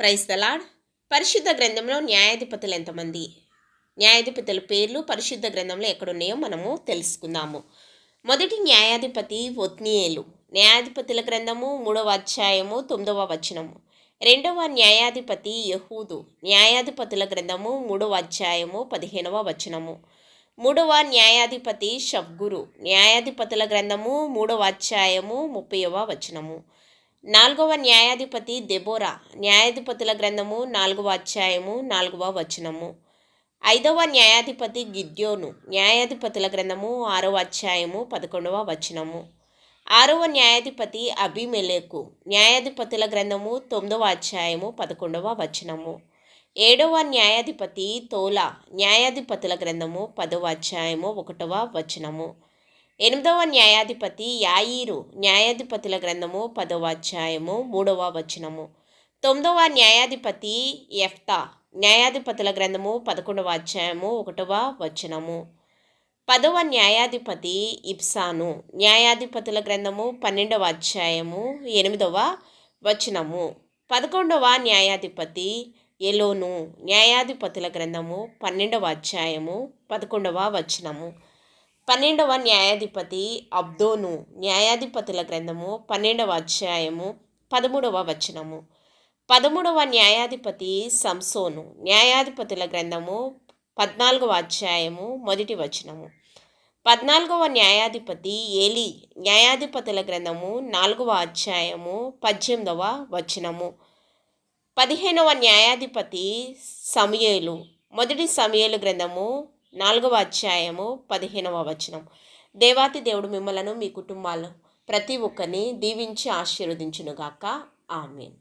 Price the Lord పరిశుద్ధ గ్రంథంలో న్యాయాధిపతులు ఎంతమంది? న్యాయాధిపతుల పేర్లు పరిశుద్ధ గ్రంథంలో ఎక్కడున్నాయో మనము తెలుసుకుందాము. మొదటి న్యాయాధిపతి ఒత్నియేలు. న్యాయాధిపతుల గ్రంథము మూడవ అధ్యాయము తొమ్మిదవ వచనము. రెండవ న్యాయాధిపతి యహూదు. న్యాయాధిపతుల గ్రంథము మూడవ అధ్యాయము పదిహేనవ వచనము. మూడవ న్యాయాధిపతి షబ్గురు న్యాయాధిపతుల గ్రంథము మూడవ అధ్యాయము ముప్పైవ వచనము. నాలుగవ న్యాయాధిపతి దెబోరా. న్యాయాధిపతుల గ్రంథము నాలుగవ అధ్యాయము నాలుగవ వచనము. ఐదవ న్యాయాధిపతి గిద్యోను. న్యాయాధిపతుల గ్రంథము ఆరవ అధ్యాయము పదకొండవ వచనము. ఆరవ న్యాయాధిపతి అభిమెలేకు న్యాయాధిపతుల గ్రంథము తొమ్మిదవ అధ్యాయము పదకొండవ వచనము. ఏడవ న్యాయాధిపతి తోలా. న్యాయాధిపతుల గ్రంథము పదవ అధ్యాయము ఒకటవ వచనము. ఎనిమిదవ న్యాయాధిపతి యాయిరు న్యాయాధిపతుల గ్రంథము పదవ అధ్యాయము మూడవ వచనము. తొమ్మిదవ న్యాయాధిపతి ఎఫ్తా న్యాయాధిపతుల గ్రంథము పదకొండవ అధ్యాయము ఒకటవ వచనము. పదవ న్యాయాధిపతి ఇప్సాను న్యాయాధిపతుల గ్రంథము పన్నెండవ అధ్యాయము ఎనిమిదవ వచనము. పదకొండవ న్యాయాధిపతి ఎలోను న్యాయాధిపతుల గ్రంథము పన్నెండవ అధ్యాయము పదకొండవ వచనము. పన్నెండవ న్యాయాధిపతి అబ్దోను న్యాయాధిపతుల గ్రంథము పన్నెండవ అధ్యాయము పదమూడవ వచనము. పదమూడవ న్యాయాధిపతి సంసోను న్యాయాధిపతుల గ్రంథము పద్నాలుగవ అధ్యాయము మొదటి వచనము. పద్నాలుగవ న్యాయాధిపతి ఏలి న్యాయాధిపతుల గ్రంథము నాలుగవ అధ్యాయము పద్దెనిమిదవ వచనము. పదిహేనవ న్యాయాధిపతి సమయలు మొదటి సమయేలు గ్రంథము నాలుగవ అధ్యాయము పదిహేనవ వచనం. దేవాతి దేవుడు మిమ్మలను మీ కుటుంబాలు ప్రతి ఒక్కరిని దీవించి ఆశీర్వదించునుగాక. ఆమెన్.